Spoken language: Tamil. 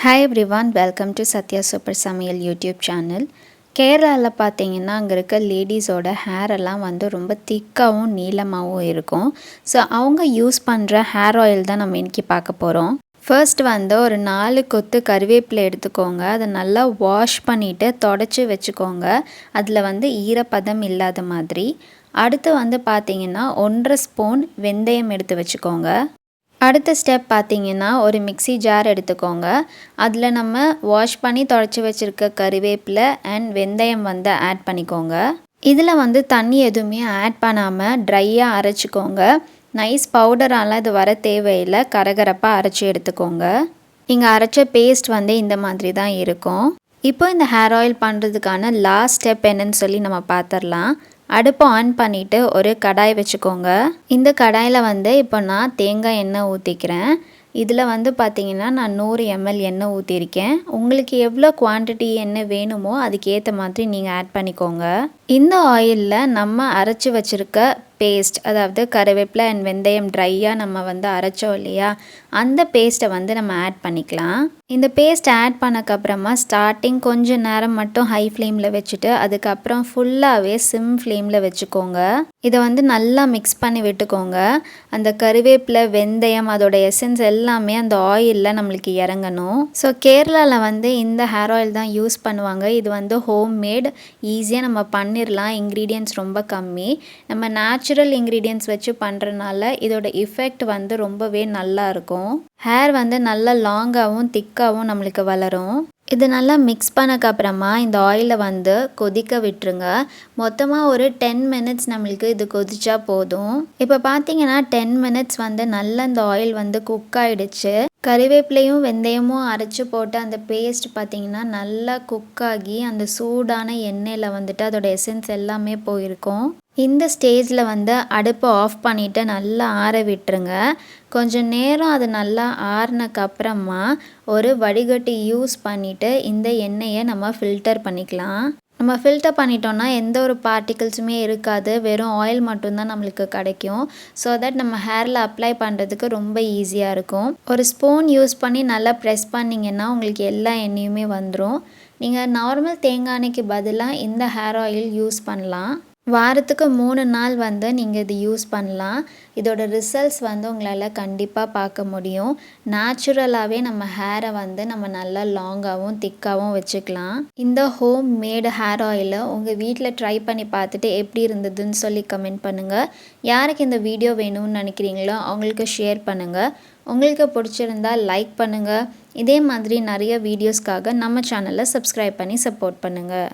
Hi everyone welcome to Sathya super சமையல் யூடியூப் சேனல் கேரளாவில் பார்த்தீங்கன்னா அங்கே இருக்க லேடிஸோட ஹேர் எல்லாம் வந்து ரொம்ப திக்காகவும் நீளமாகவும் இருக்கும். ஸோ அவங்க யூஸ் பண்ணுற ஹேர் ஆயில் தான் நம்ம இன்றைக்கி பார்க்க போகிறோம் ஃபர்ஸ்ட் வந்து ஒரு நாலு கொத்து கருவேப்பிலை எடுத்துக்கோங்க. அதை நல்லா வாஷ் பண்ணிவிட்டு தொடச்சி வச்சுக்கோங்க. அதில் வந்து ஈரப்பதம் இல்லாத மாதிரி. அடுத்து வந்து பார்த்தீங்கன்னா ஒன்றரை ஸ்பூன் வெந்தயம் எடுத்து வச்சுக்கோங்க. அடுத்த ஸ்டெப் பார்த்தீங்கன்னா ஒரு மிக்ஸி ஜார் எடுத்துக்கோங்க. அதில் நம்ம வாஷ் பண்ணி தொடச்சி வச்சுருக்க கருவேப்பிலை அண்ட் வெந்தயம் வந்து ஆட் பண்ணிக்கோங்க. இதில் வந்து தண்ணி எதுவுமே ஆட் பண்ணாமல் ட்ரையாக அரைச்சிக்கோங்க. நைஸ் பவுடராலாம் இது வர தேவையில்லை கரகரப்பாக அரைச்சி எடுத்துக்கோங்க. இங்கே அரைச்ச பேஸ்ட் வந்து இந்த மாதிரி தான் இருக்கும். இப்போ இந்த ஹேர் ஆயில் பண்ணுறதுக்கான லாஸ்ட் ஸ்டெப் என்னன்னு சொல்லி நம்ம பார்த்துடலாம். அடுப்பை ஆன் பண்ணிவிட்டு ஒரு கடாய் வச்சுக்கோங்க. இந்த கடாயில் வந்து இப்போ நான் தேங்காய் எண்ணெய் ஊற்றிக்கிறேன் இதில் வந்து பார்த்திங்கன்னா நான் நூறு எம்எல் எண்ணெய் ஊற்றிருக்கேன் உங்களுக்கு எவ்வளோ குவான்டிட்டி எண்ணெய் வேணுமோ அதுக்கேற்ற மாதிரி நீங்கள் ஆட் பண்ணிக்கோங்க. இந்த ஆயிலில் நம்ம அரைச்சி வச்சுருக்க பேஸ்ட் அதாவது கருவேப்பிலை அண்ட் வெந்தயம் ட்ரையாக நம்ம வந்து அரைச்சோம் இல்லையா? அந்த பேஸ்ட்டை வந்து நம்ம ஆட் பண்ணிக்கலாம். இந்த பேஸ்ட் ஆட் பண்ணக்கப்புறமா ஸ்டார்டிங் கொஞ்சம் நேரம் மட்டும் ஹை ஃப்ளேமில் வச்சுட்டு அதுக்கப்புறம் ஃபுல்லாகவே சிம் ஃப்ளேமில் வச்சுக்கோங்க. இதை வந்து நல்லா மிக்ஸ் பண்ணி விட்டுக்கோங்க. அந்த கருவேப்பிலை வெந்தயம் அதோட எசன்ஸ் எல்லாமே அந்த ஆயிலில் நம்மளுக்கு இறங்கணும். ஸோ கேரளாவில் வந்து இந்த ஹேர் ஆயில் தான் யூஸ் பண்ணுவாங்க. இது வந்து ஹோம் மேட் ஈஸியாக நம்ம பண்ணிடலாம் இன்க்ரீடியன்ட்ஸ் ரொம்ப கம்மி. நம்ம நேச்சுரல் நேச்சுரல் இன்க்ரீடியன்ஸ் வச்சு பண்ணுறனால இதோட இஃபெக்ட் வந்து ரொம்பவே நல்லா இருக்கும். ஹேர் வந்து நல்லா லாங்காகவும் திக்காகவும் நம்மளுக்கு வளரும். இது நல்லா மிக்ஸ் பண்ணக்கப்புறமா இந்த ஆயிலை வந்து கொதிக்க விட்டுருங்க. மொத்தமாக ஒரு டென் மினிட்ஸ் நம்மளுக்கு இது கொதிச்சா போதும். இப்போ பார்த்தீங்கன்னா டென் மினிட்ஸ் வந்து நல்லா இந்த ஆயில் வந்து குக் ஆகிடுச்சு கறிவேப்பிலையும் வெந்தயமும் அரைச்சி போட்டு அந்த பேஸ்ட் பார்த்திங்கன்னா நல்லா குக் ஆகி அந்த சூடான எண்ணெயில் வந்துட்டு அதோட எசன்ஸ் எல்லாமே போயிருக்கும். இந்த ஸ்டேஜில் வந்து அடுப்பை ஆஃப் பண்ணிவிட்டு நல்லா ஆற விட்டுருங்க. கொஞ்சம் நேரம் அது நல்லா ஆறினக்கப்புறமா ஒரு வடிகட்டி யூஸ் பண்ணிவிட்டு இந்த எண்ணெயை நம்ம ஃபில்டர் பண்ணிக்கலாம். நம்ம ஃபில்டர் பண்ணிட்டோம்னா எந்த ஒரு பார்ட்டிகிள்ஸுமே இருக்காது. வெறும் ஆயில் மட்டும்தான் நம்மளுக்கு கிடைக்கும். ஸோ தட் நம்ம ஹேரில் அப்ளை பண்ணுறதுக்கு ரொம்ப ஈஸியாக இருக்கும். ஒரு ஸ்பூன் யூஸ் பண்ணி நல்லா ப்ரெஸ் பண்ணிங்கன்னா உங்களுக்கு எல்லா எண்ணெயுமே வந்துடும் நீங்கள் நார்மல் தேங்காய் எண்ணெய்க்கு பதிலாக இந்த ஹேர் ஆயில் யூஸ் பண்ணலாம். வாரத்துக்கு மூணு நாள் வந்து நீங்கள் இது யூஸ் பண்ணலாம். இதோட ரிசல்ட்ஸ் வந்து உங்களால் கண்டிப்பாக பார்க்க முடியும். நேச்சுரலாகவே நம்ம ஹேரை வந்து நம்ம நல்லா லாங்காகவும் திக்காகவும் வச்சுக்கலாம். இந்த ஹோம் மேடு ஹேர் ஆயிலை உங்கள் வீட்டில் ட்ரை பண்ணி பார்த்துட்டு எப்படி இருந்ததுன்னு சொல்லி கமெண்ட் பண்ணுங்கள் யாருக்கு இந்த வீடியோ வேணும்னு நினைக்கிறீங்களோ அவங்களுக்கு ஷேர் பண்ணுங்கள் உங்களுக்கு பிடிச்சிருந்தா லைக் பண்ணுங்கள் இதே மாதிரி நிறைய வீடியோஸ்க்காக நம்ம சேனலை சப்ஸ்கிரைப் பண்ணி சப்போர்ட் பண்ணுங்கள்